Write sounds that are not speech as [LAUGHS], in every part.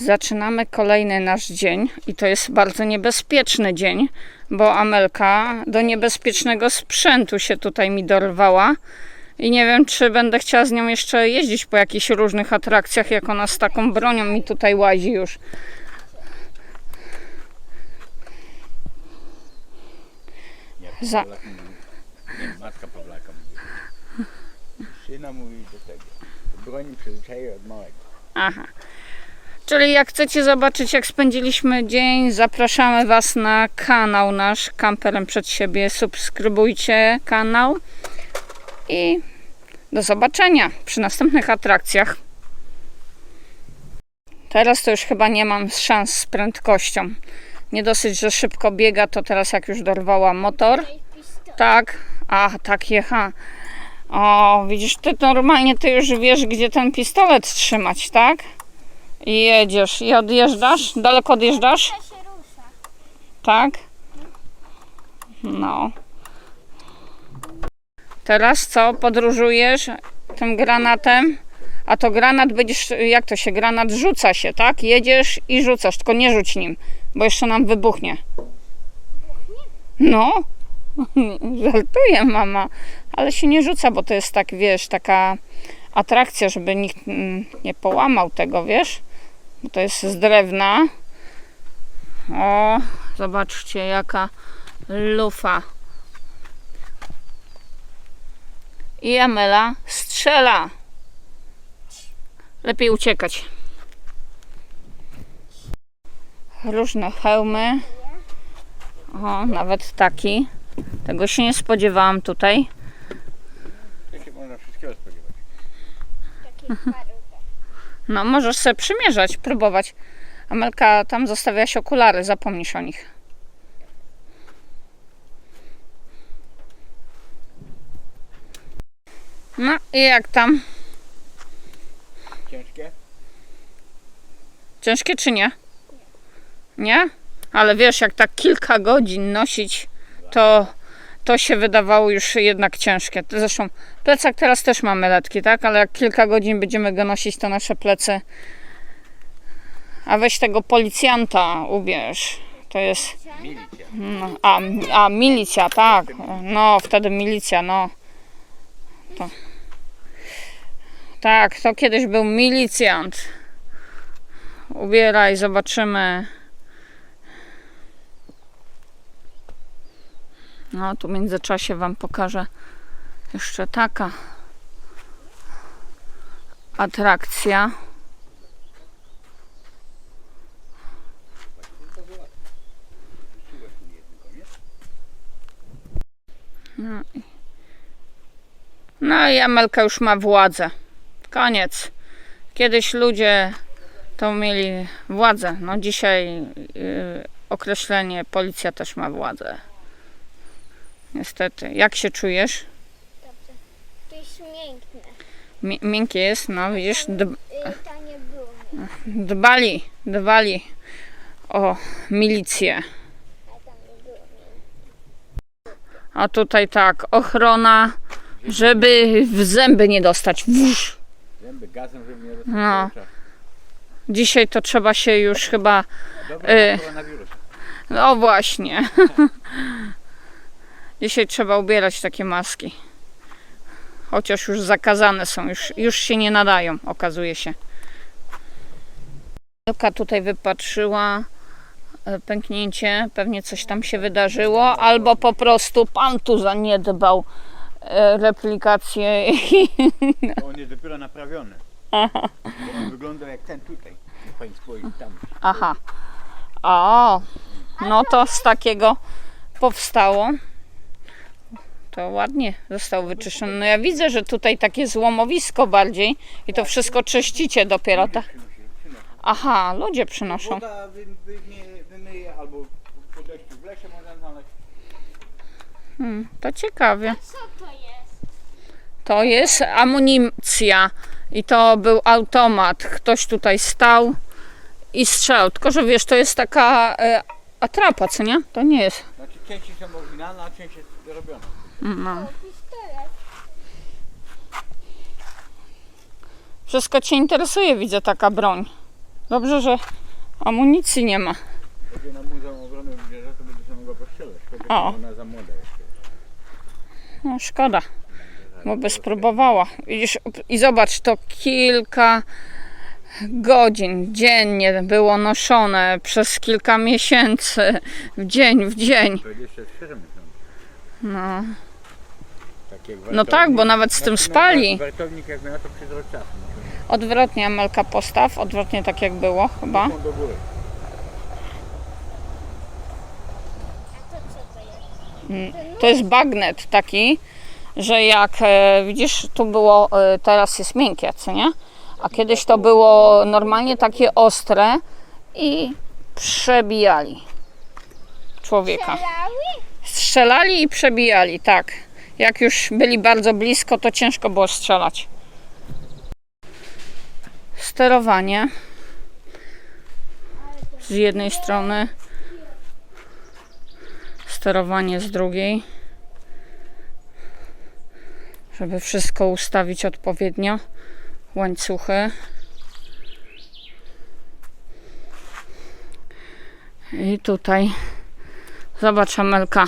Zaczynamy kolejny nasz dzień i to jest bardzo niebezpieczny dzień, bo Amelka do niebezpiecznego sprzętu się tutaj mi dorwała i nie wiem, czy będę chciała z nią jeszcze jeździć po jakichś różnych atrakcjach, jak ona z taką bronią mi tutaj łazi już. Za- matka Pawlaka mówi. Syna mówi do tego. Broni przyzwyczaje od małego. Aha. Czyli jak chcecie zobaczyć, jak spędziliśmy dzień, zapraszamy Was na kanał nasz Kamperem Przed Siebie. Subskrybujcie kanał i do zobaczenia przy następnych atrakcjach. Teraz to już chyba nie mam szans z prędkością. Nie dosyć, że szybko biega, to teraz jak już dorwała motor. Tak, a tak jecha. O, widzisz, ty normalnie ty już wiesz, gdzie ten pistolet trzymać, tak? I jedziesz i odjeżdżasz? Daleko odjeżdżasz? się rusza. Tak? No. Teraz co? Podróżujesz tym granatem? A to granat będziesz, jak to się, granat rzuca się, tak? Jedziesz i rzucasz, tylko nie rzuć nim, bo jeszcze nam wybuchnie. No, [LAUGHS] żartuję mama, ale się nie rzuca, bo to jest tak, wiesz, taka atrakcja, żeby nikt mm, nie połamał tego, wiesz? Bo to jest z drewna. O, zobaczcie jaka lufa. I Amela strzela. Lepiej uciekać. Różne hełmy. O, nawet taki. Tego się nie spodziewałam tutaj. Się można wszystkiego spodziewać. Takie parówki. No, możesz sobie przymierzać, próbować. Amelka, tam zostawiałaś okulary, zapomnisz o nich. No i jak tam? Ciężkie? Ciężkie czy nie? Nie? Ale wiesz, jak tak kilka godzin nosić, to, to się wydawało już jednak ciężkie. Zresztą plecak teraz też mamy letki, tak? Ale jak kilka godzin będziemy go nosić, to nasze plecy. A weź tego policjanta ubierz. To jest. No, a, a milicja, tak. No, wtedy milicja, no. To. Tak, to kiedyś był milicjant. Ubieraj, zobaczymy. No, tu w międzyczasie Wam pokażę jeszcze taka atrakcja. No i, no i Amelka już ma władzę. Koniec. Kiedyś ludzie to mieli władzę. No dzisiaj yy, określenie policja też ma władzę. Niestety. Jak się czujesz? Dobrze. To jest miękne. Mi- miękkie jest, no widzisz, db- Y, dbali, dbali o milicję. A tam nie było. A tutaj tak, ochrona, żeby w zęby nie dostać. Wusz. Zęby gazem, żeby nie No. no. Dzisiaj to trzeba się już chyba. Dobra, Y. na. No właśnie. [LAUGHS] Dzisiaj trzeba ubierać takie maski. Chociaż już zakazane są, już, już się nie nadają, okazuje się. Elka tutaj wypatrzyła e, pęknięcie, pewnie coś tam się wydarzyło, albo po prostu pan tu zaniedbał e, replikację To on jest dopiero naprawiony. Bo on wygląda jak ten tutaj. Pani spojrzy tam. Aha. O, no to z takiego powstało. To ładnie został wyczyszczony. No ja widzę, że tutaj takie złomowisko bardziej i to wszystko czyścicie dopiero, tak? Aha, ludzie przynoszą. Woda wy, wymie, wymyje albo po deszczu w lesie można znaleźć. Hmm, to ciekawie. Co to jest? To jest amunicja i to był automat. Ktoś tutaj stał i strzelał. Tylko, że wiesz, to jest taka e, atrapa, co nie? To nie jest. Znaczy części są oryginalne, a część jest robiona. No. Wszystko Cię interesuje, widzę, taka broń. Dobrze, że amunicji nie ma. Będzie na Muzeum Obrony Wybrzeża, to będzie się mogła pościelać. Chociaż O. ona za młoda jeszcze. No szkoda, bo by spróbowała. Widzisz, i zobacz, to kilka godzin dziennie było noszone przez kilka miesięcy, w dzień w dzień. 24 miesiące. No, No tak, bo nawet z tym Znaczy, no, spali. Wartownik jak miała to czasu. Odwrotnie Amelka postaw, odwrotnie tak jak było chyba. Do góry. A to co to jest? To jest bagnet taki, że jak e, widzisz, tu było, e, teraz jest miękkie, co nie? A kiedyś to było normalnie takie ostre i przebijali człowieka. Strzelali i przebijali, tak. Jak już byli bardzo blisko, to ciężko było strzelać. Sterowanie z jednej strony, sterowanie z drugiej, żeby wszystko ustawić odpowiednio. Łańcuchy. I tutaj Zobacz, Amelka,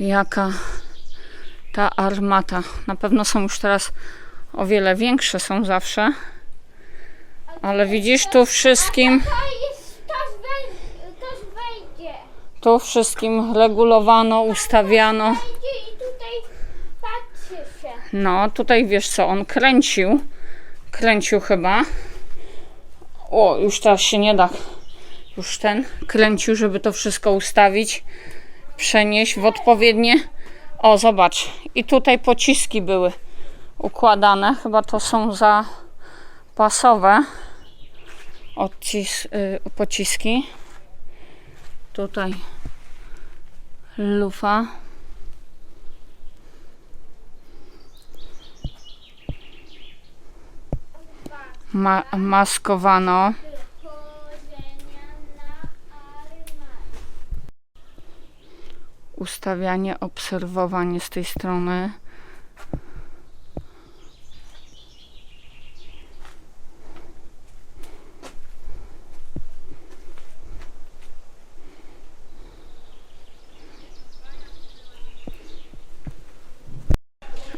jaka ta armata. Na pewno są już teraz o wiele większe, są zawsze. Ale widzisz, tu wszystkim, tu wszystkim regulowano, ustawiano. Patrzy się. No, tutaj wiesz co, on kręcił. Kręcił chyba. O, już teraz się nie da. Już ten kręcił, żeby to wszystko ustawić, przenieść w odpowiednie. O, zobacz. I tutaj pociski były układane. Chyba to są zapasowe odcis, y, pociski. Tutaj lufa. Ma, maskowano. Ustawianie, obserwowanie z tej strony.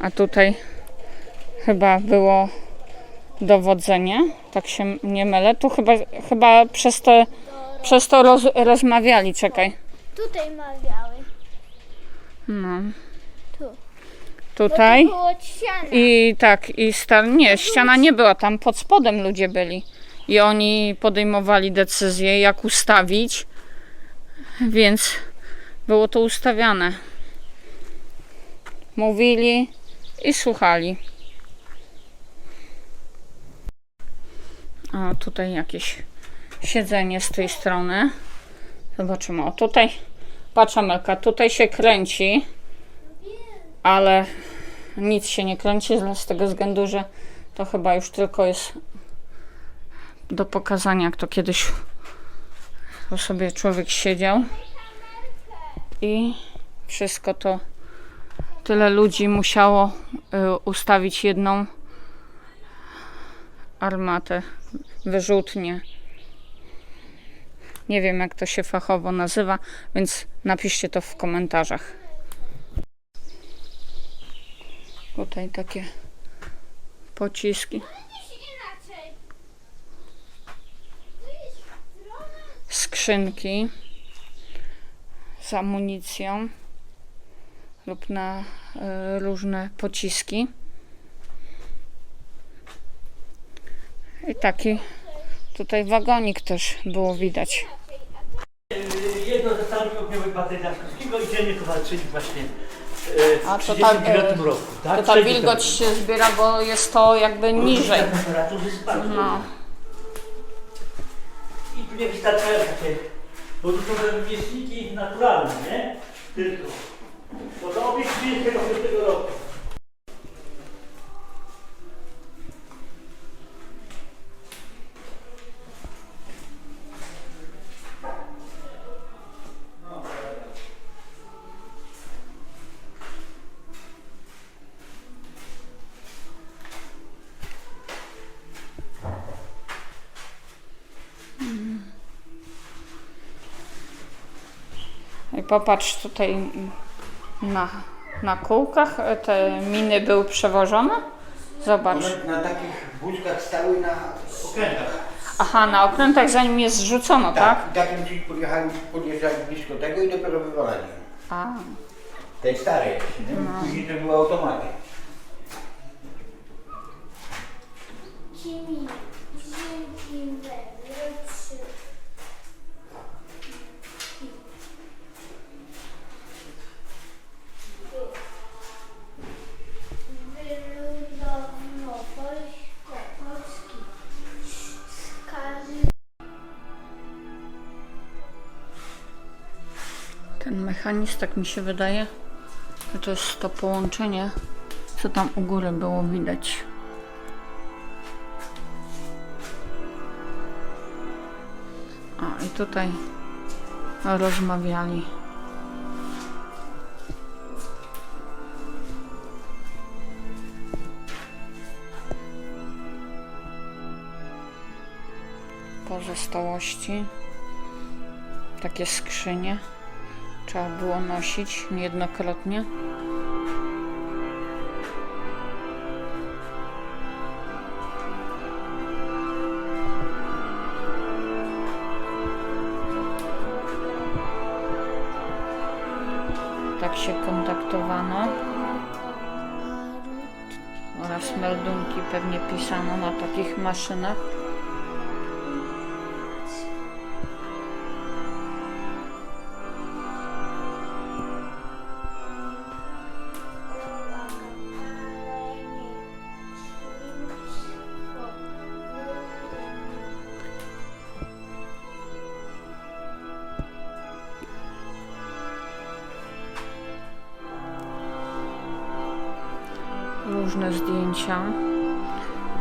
A tutaj chyba było dowodzenie, tak się nie mylę. Tu chyba, chyba przez to, przez to roz, rozmawiali, czekaj. Tutaj mawiały. No. Tu. Tutaj. Było ściana. I tak, i star... Nie, ściana nie była, tam pod spodem ludzie byli. I oni podejmowali decyzję, jak ustawić, więc było to ustawiane. Mówili i słuchali. A tutaj jakieś siedzenie z tej strony. Zobaczymy. O tutaj, patrz Amelka, tutaj się kręci, ale nic się nie kręci z tego względu, że to chyba już tylko jest do pokazania, jak to kiedyś tu sobie człowiek siedział i wszystko to tyle ludzi musiało y, ustawić jedną armatę, wyrzutnię. Nie wiem, jak to się fachowo nazywa, więc napiszcie to w komentarzach. Tutaj takie pociski. skrzynki z amunicją lub na e, różne pociski. I taki tutaj wagonik też było widać. Jedno ze stanowisk ogniowych baterii Laskowskiego i dziennie to walczyli właśnie e, w A to 1939 tak, e, roku. Tak? To ta Przejdzie wilgoć się zbiera, bo jest to jakby niżej. Temperatury spadły. No. I tu nie wystarczają takie, bo tu są wieśniki naturalne, nie? Tylko. Bo to obiekt 35 roku. Popatrz tutaj na, na kółkach te miny były przewożone. Zobacz. One na takich wózkach stały na okrętach. Aha, na okrętach zanim je zrzucono, tak? Tak, takim ci podjechali, podjeżdżali blisko tego i dopiero wywalali. A, Tej starej. nie? Później to były automaty. Mechanizm, tak mi się wydaje, to jest to połączenie, co tam u góry było widać. A i tutaj rozmawiali. Pozostałości. Takie skrzynie. Trzeba było nosić niejednokrotnie. Tak się kontaktowano. Oraz meldunki pewnie pisano na takich maszynach.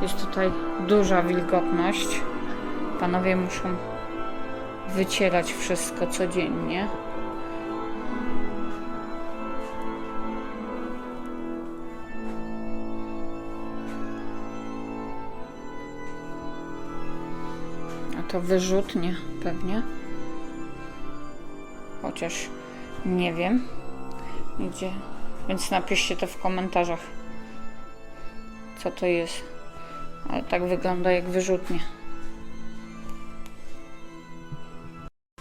Jest tutaj duża wilgotność. Panowie muszą wycierać wszystko codziennie. A to wyrzutnie pewnie. Chociaż nie wiem gdzie. Więc napiszcie to w komentarzach co to jest. Ale tak wygląda jak wyrzutnie.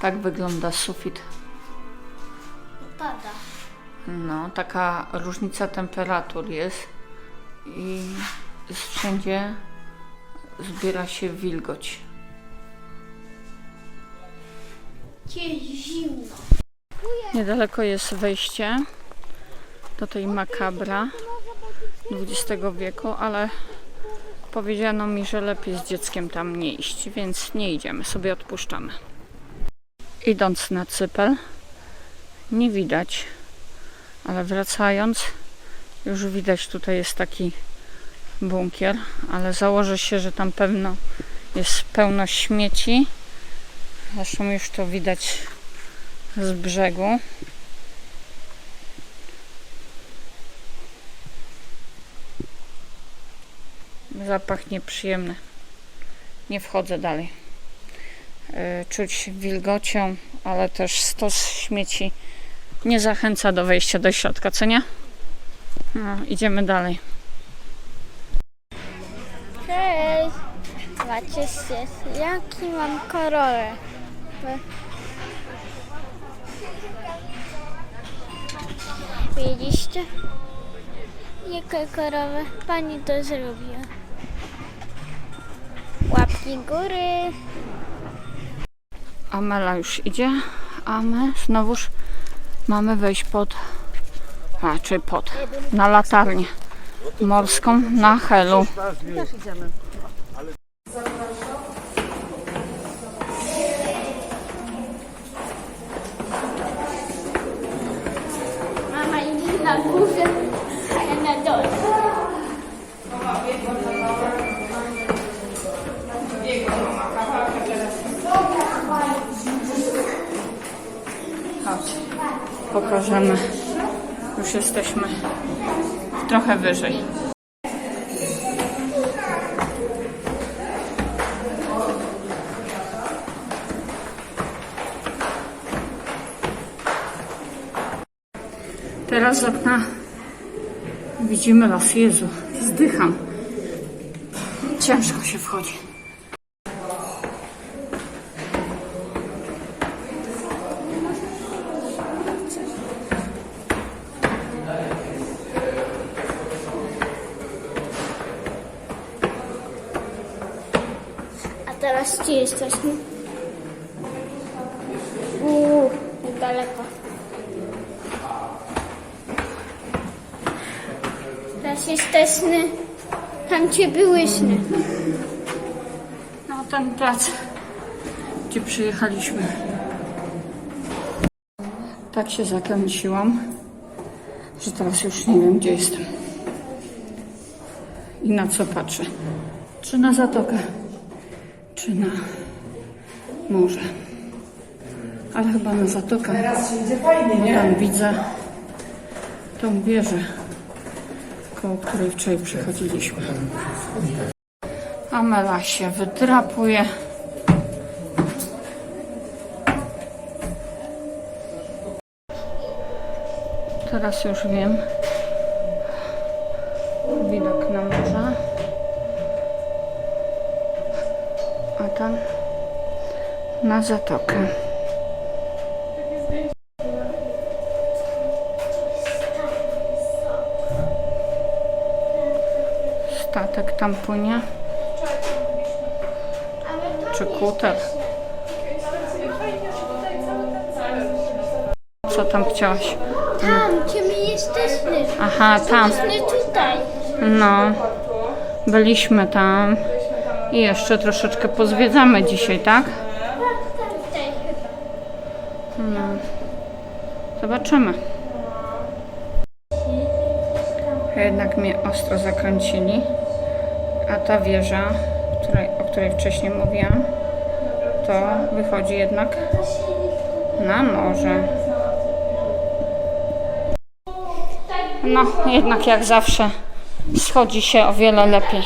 Tak wygląda sufit. pada. No, taka różnica temperatur jest i wszędzie zbiera się wilgoć. Jest zimno. Niedaleko jest wejście do tej makabra XX wieku, ale powiedziano mi, że lepiej z dzieckiem tam nie iść, więc nie idziemy, sobie odpuszczamy. Idąc na cypel, nie widać, ale wracając, już widać, tutaj jest taki bunkier, ale założę się, że tam pewno jest pełno śmieci. Zresztą już to widać z brzegu. Zapach nieprzyjemny. Nie wchodzę dalej. Yy, Czuć wilgocią, ale też stos śmieci nie zachęca do wejścia do środka, co nie? No, idziemy dalej. Cześć! Zobaczcie, jaki mam korolę. Widzieliście? Jakie korowe? Pani to zrobiła. Łapki góry. Amela już idzie, a my znowuż mamy wejść pod, a czy pod, na latarnię morską na Helu. Pokażemy. Już jesteśmy trochę wyżej. Teraz z okna widzimy las. Jezu, zdycham. Ciężko się wchodzi. A teraz gdzie jesteśmy? Uuu, daleko. Teraz jesteśmy tam, gdzie byłyśmy. No ten plac, gdzie przyjechaliśmy. Tak się zakręciłam, że teraz już nie wiem, gdzie jestem. I na co patrzę. Czy na zatokę, czy na morze. Ale chyba na zatokę. Teraz idzie fajnie, nie? tam widzę tą wieżę, koło której wczoraj przychodziliśmy. Amela się wydrapuje. Teraz już wiem. Na zatokę. Statek tam płynie. Czy kuter? Co tam chciałaś? Tam, gdzie my jesteśmy. Aha, tam. Jesteśmy tutaj. No. Byliśmy tam. I jeszcze troszeczkę pozwiedzamy dzisiaj, tak? Tak, tam, tutaj chyba. Zobaczymy. Jednak mnie ostro zakręcili. A ta wieża, której, o której wcześniej mówiłam, to wychodzi jednak na morze. No, jednak jak zawsze schodzi się o wiele lepiej.